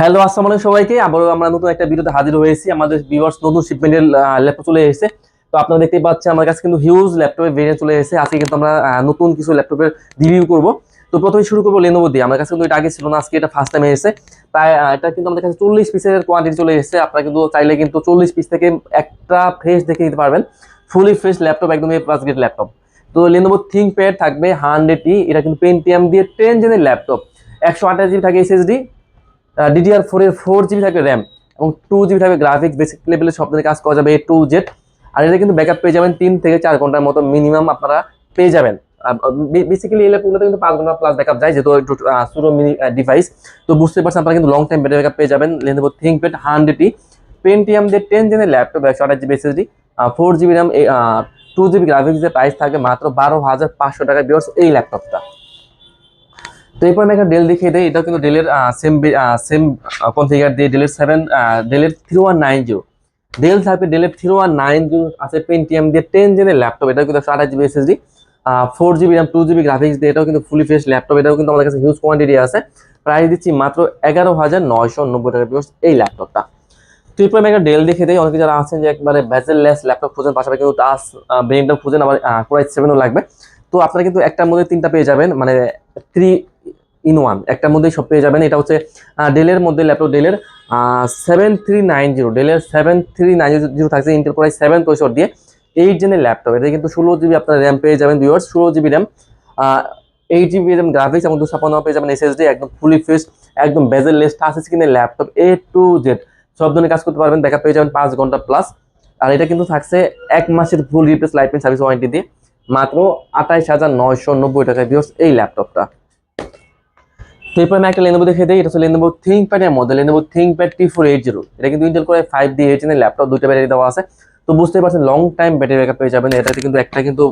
Hello, আসসালামু আলাইকুম সবাইকে। আবারও আমরা নতুন একটা ভিডিওতে হাজির হয়েছি। আমাদের ভিউয়ার্স নতুন শিপমেন্টের ল্যাপটপ চলে এসেছে। তো আপনারা দেখতেই পাচ্ছেন, আমার কাছে কিন্তু হিউজ ল্যাপটপের ভেরিয়েন্ট চলে এসেছে। আজকে কিন্তু আমরা নতুন কিছু ল্যাপটপের রিভিউ করব। তো প্রথমে শুরু করব লেনোভো দিয়ে। আমার কাছে কিন্তু এটা আগে ছিল না, আজকে এটা ফার্স্ট টাইম এসেছে। তাই এটা কিন্তু আমাদের কাছে চল্লিশ পিসের কোয়ান্টিটি চলে এসেছে। আপনারা কিন্তু চাইলে কিন্তু চল্লিশ পিস থেকে একটা ফ্রেশ দেখে নিতে পারবেন। ফুলি ফ্রেশ ল্যাপটপ একদম প্লাস গেট ল্যাপটপ তো লেনোভো থিঙ্ক প্যাড থাকবে হান্ড্রেড ই এটা কিন্তু পেন্টিএম দিয়ে টেন জেনের ল্যাপটপ একশো আঠাশ জিবি থাকে এসএসডি ডিডিআর ফোর এর ফোর জিবি থাকবে র্যাম এবং টু জিবি থাকবে গ্রাফিক্স বেসিক লেভেলের সব ধরনের কাজ করা যাবে এ টু জেড আর এটা কিন্তু ব্যাকআপ পেয়ে যাবেন তিন থেকে চার ঘণ্টার মতো মিনিমাম আপনারা পেয়ে যাবেন। বেসিক্যালি এই ল্যাপটপগুলোতে কিন্তু পাঁচ ঘণ্টা প্লাস ব্যাকআপ যায়, যেহেতু একটু সুরো মিনি ডিভাইস তো বুঝতে পারছেন আপনারা কিন্তু লং টাইম ব্যাটারি ব্যাকআপ পেয়ে যাবেন। Lenovo ThinkPad hundred E Pentium দিয়ে টেন জেনের ল্যাপটপ একশো আঠাশ GB SSD four GB RAM two GB গ্রাফিক্সের প্রাইস থাকবে মাত্র বারো হাজার পাঁচশো টাকা বিয়ার্স এই ল্যাপটপটা তো এরপর আমি একটা ডেল দেখিয়ে দিই। এটাও কিন্তু ডেলের সেম সেম কনফিগার দিয়ে ডেলের সেভেন ডেলের three one nine zero Dell থাকবে ডেলের থ্রি ওয়ান নাইন জিরো আছে পেন্টিএম দিয়ে টেন জেনের ল্যাপটপ এটাও কিন্তু একশো আঠাশ GB SSD four GB RAM two GB graphics দিয়ে এটাও কিন্তু ফুলি ফ্রেশ ল্যাপটপ এটাও কিন্তু আমাদের কাছে হিউজ কোয়ান্টিটি আছে। প্রাইস দিচ্ছি মাত্র এগারো হাজার নয়শো নব্বই টাকা বিকজ এই ল্যাপটপটা তো এরপর আমি একটা ডেল দেখে দিই। অনেকে যারা আছেন যে একবারে ভ্যাজেল লেস ল্যাপটপ খুঁজেন, পাশাপাশি কিন্তু টাচ ব্রেনটাও খুঁজেন, আবার কোরাই সেভেনও লাগবে। তো আপনারা কিন্তু একটার মধ্যে তিনটা পেয়ে যাবেন। মানে থ্রি ইন ওয়ান। একটার মধ্যেই সব পেয়ে যাবেন। এটা হচ্ছে ডেলের মধ্যে ল্যাপটপ ডেলের সেভেন থ্রি নাইন জিরো ডেলের সেভেন থ্রি নাইন জিরো থাকছে ইন্টেল কোরাই সেভেন পঁয়ষট্টি দিয়ে এইট জেনের ল্যাপটপ। এটা কিন্তু ষোলো জিবি আপনার র্যাম পেয়ে যাবেন ভিউয়ার্স ষোলো GB RAM eight GB RAM graphics এবং দুশো ছাপ্পান্ন পেয়ে যাবেন এসএসডি একদম ফুলি ফ্রেশ একদম বেজেল লেস টাচ স্ক্রিনের ল্যাপটপ এ টু জেড সব ধরনের কাজ করতে পারবেন দেখা পেয়ে যাবেন পাঁচ ঘণ্টা প্লাস আর এটা কিন্তু থাকছে এক মাসের full replace life service warranty দিয়ে। মাত্র আঠাইশ হাজার নয়শো নব্বই টাকায় ভিউয়ার্স এই ল্যাপটপটা। তো এরপর আমি একটা লেনোভো দেখে দিই, এটা হচ্ছে লেনোভো থিঙ্কপ্যাডের মধ্যে Lenovo ThinkPad T four eight zero এটা কিন্তু Intel core five D eight laptop দুটো ব্যাটারি দেওয়া আছে। তো বুঝতেই পারছেন লং টাইম ব্যাটারি ব্যাকআপ পেয়ে যাবেন। এটাতে কিন্তু একটা কিন্তু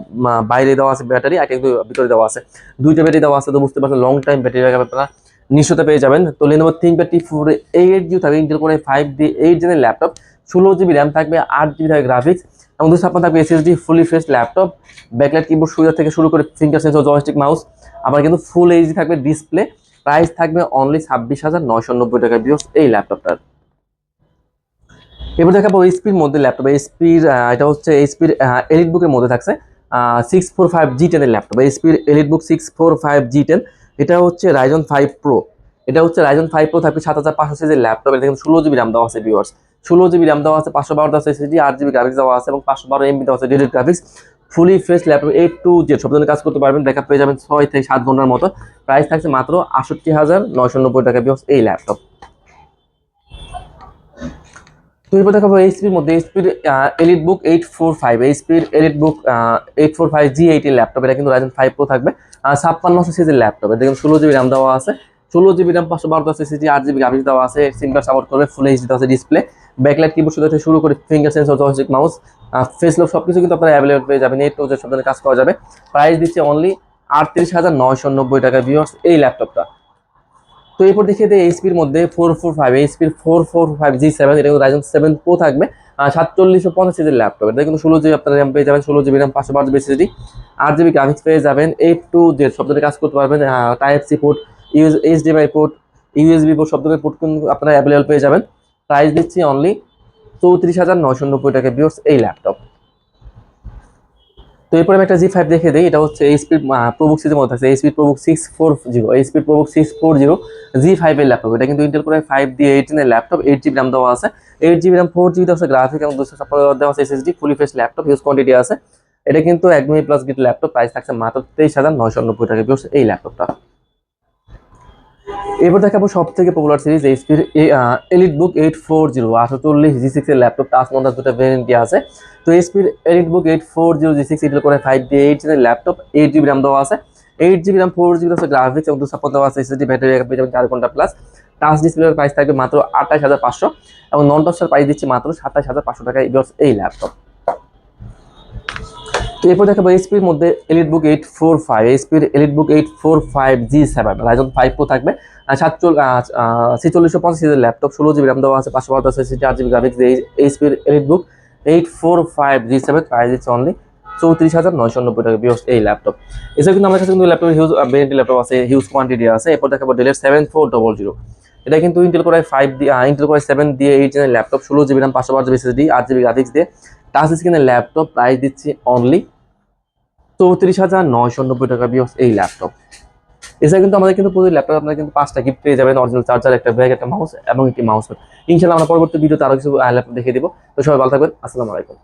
বাইরে দেওয়া আছে ব্যাটারি একটা কিন্তু ভিতরে দেওয়া আছে। দুইটা ব্যাটারি দেওয়া আছে, তো বুঝতে পারছেন লং টাইম ব্যাটারি ব্যাকআপ আপনারা নিশ্চয়তা পেয়ে যাবেন। তো Lenovo ThinkPad T four eight zero থাকবে Intel core five D eight জেনের laptop ষোলো জিবি র্যাম থাকবে, আট জিবি থাকবে গ্রাফিক্স এবং দুশো ছাপ্পান্ন থাকবে SSD fully fresh laptop backlight keyboard সুবিধা থেকে শুরু করে ফিঙ্গার সেন্সর জয়স্টিক মাউস আবার কিন্তু ফুল এইচডি থাকবে ডিসপ্লে প্রাইস থাকবে অনলি ছাব্বিশ হাজার নয়শো নব্বই টাকা বিয়স এই ল্যাপটপটার। এবার দেখাবো এইচপির মধ্যে ল্যাপটপ এইচপির এটা হচ্ছে এইচপির এলিট বুকের মধ্যে থাকছে সিক্স ফোর ফাইভ জি টেনের laptop. এইচপির EliteBook six four five G ten এটা হচ্ছে রাইজন ফাইভ প্রো এটা হচ্ছে রাইজন ফাইভ প্রো থাকবে সাত হাজার পাঁচশো সিজের ল্যাপটপ। এটা ষোলো জিবি র্যাম দেওয়া আছে ভিউয়ার্স ষোলো জিবি র্যাম দেওয়া আছে, পাঁচশো বারো দেওয়া আছে এসএসডি আট জিবি গ্রাফিক্স দেওয়া আছে এবং পাঁচশো বারো এমবি দেওয়া আছে direct graphics fully fresh laptop A to Z সব ধরনের কাজ করতে পারবেন দেখা পেয়ে যাবেন ছয় থেকে সাত ঘণ্টার মতো। প্রাইস থাকছে মাত্র আটষট্টি হাজার নয়শো নব্বই টাকা বিয়স এই ল্যাপটপ এরপর দেখাবো এইচপির মধ্যে এইচপির EliteBook eight four five এইচপির EliteBook eight four five G eight এর ল্যাপটপ এটা কিন্তু রাইজেন ফাইভ প্রো থাকবে। ছাপ্পান্নশো সিজির ল্যাপটপ এটা কিন্তু ষোলো জিবি র্যাম দেওয়া আছে। ষোলো জিবি র্যাম পাঁচশো বারো দশ সিজি আট জিবি গ্রাফিক্স দেওয়া আছে। সিঙ্গার সাপোর্ট করবে ফুল এইচডি আছে ডিসপ্লে ব্যাকলাইট কিবোর্ড থেকে শুরু করে finger sensor joystick mouse face lock সব কিছু কিন্তু আপনারা অ্যাভেলেবল পেয়ে যাবেন। এই টু যে সব কাজ করা যাবে। প্রাইস দিচ্ছে অনলি আটত্রিশ হাজার নয়শো নব্বই টাকা। ভিউয়ার্স এই ল্যাপটপটা তো এরপর দেখিয়ে দিই এইচপির মধ্যে four four five এইচপির four four five G seven এটা কিন্তু রাইজন সেভেন প্রো থাকবে। সাতচল্লিশশো পঞ্চাশ সিজির ল্যাপটপ এটা কিন্তু ষোলো জিবি আপনারা র্যাম পেয়ে যাবেন। ষোলো জিবি র্যাম পাঁচশো বারো জিবি এসএসডি আট জিবি গ্রাফিক্স পেয়ে যাবেন। এইট টু জেড সব ধরনের কাজ করতে পারবেন। Type C port US HDMI port, USB port সব ধরনের পোর্ট কিন্তু আপনারা অ্যাভেলেবল পেয়ে যাবেন। প্রাইস দিচ্ছি অনলি চৌত্রিশ হাজার নয়শো নব্বই টাকা বিয়র্স এই ল্যাপটপ তো এরপরে আমি একটা জি ফাইভ দেখে দিই, এটা হচ্ছে এইচপির প্রবুক সিজের মধ্যে থাকছে এইচপির ProBook six four zero এইচপির ProBook six four zero G ফাইভের ল্যাপটপ এটা কিন্তু ইন্টেল করে ফাইভ দিয়ে এইটিনের ল্যাপটপ এইট জিবি র্যাম দেওয়া আছে। Eight GB RAM four GB দেওয়া আছে গ্রাফিক এবং দুশো ছাপ্পান্ন দেওয়া আছে SSD fully fresh laptop use quantity আছে। এটা কিন্তু একদমই প্লাস গিট ল্যাপটপ প্রাইস থাকছে মাত্র তেইশ হাজার নয়শো নব্বই টাকা এই ল্যাপটপটা এরপর দেখাবো সব থেকে পপুলার সিরিজ এইচপির EliteBook eight four zero আটচল্লিশ জি সিক্সের ল্যাপটপ টাচ মন্দার দুটো ভেরিয়েন্টই আছে। তো এইচপির EliteBook eight four zero G six এগুলো করে ফাইভ ডি এইট জেনের ল্যাপটপ এইট জিবি র্যাম দেওয়া আছে। Eight GB RAM four GB আছে গ্রাফিক্স এবং দুশো দেওয়া আছে এসএসডি ব্যাটারি ব্যাকআপ চার ঘণ্টা প্লাস টাচ ডিসপ্লের প্রাইস থাকবে মাত্র আঠাশ হাজার পাঁচশো এবং নন টাচের প্রাইস দিচ্ছি মাত্র সাতাশ হাজার পাঁচশো টাকায়। এই ল্যাপটপ তো এরপর দেখাবো এইচপির মধ্যে EliteBook eight four five এইচপির EliteBook eight four five G seven Ryzen five pro থাকবে। সাতচল্লিশ ছেচল্লিশশো পঞ্চাশ ল্যাপটপ ষোলো জিবি র্যাম দেওয়া আছে, পাঁচশো বারো দশ চার GB graphics এইচপির EliteBook eight four five G seven price দিচ্ছে অনলি চৌত্রিশ হাজার নয়শো নব্বই টাকা বিয়স এই ল্যাপটপ এছাড়া কিন্তু আমার কাছে কিন্তু ল্যাপটপ হিউজ ভেরিয়েন্টের ল্যাপটপ আছে হিউজ কোয়ান্টিটি আছে। এরপর দেখাবো ডেলের সেভেন ফোর ডবল জিরো এটা কিন্তু ইন্টেল কোর ফাইভ দিয়ে ইন্টেল কোর সেভেন দিয়ে এইট জেনের ল্যাপটপ ষোলো জিবি রাম পাঁচশো বারো জিবি এসএসডি আট জিবি গ্রাফিক্স দিয়ে। টাচ স্ক্রিনের ল্যাপটপ প্রাইস দিচ্ছি অনলি চৌত্রিশ হাজার নয়শো নব্বই টাকা বিয়স এই ল্যাপটপ এছাড়া কিন্তু আমাদের কিন্তু প্রতি ল্যাপটপ আপনারা কিন্তু পাঁচটা গিফট পেয়ে যাবেন অরিজিনাল চার্জার একটা ব্যাগ একটা মাউস এবং একটি মাউস ইনশাল্লাহ আমরা পরবর্তী ভিডিওতে আরও কিছু ল্যাপটপ দেখিয়ে দিব। তো সবাই ভালো থাকবেন, আসসালামু আলাইকুম।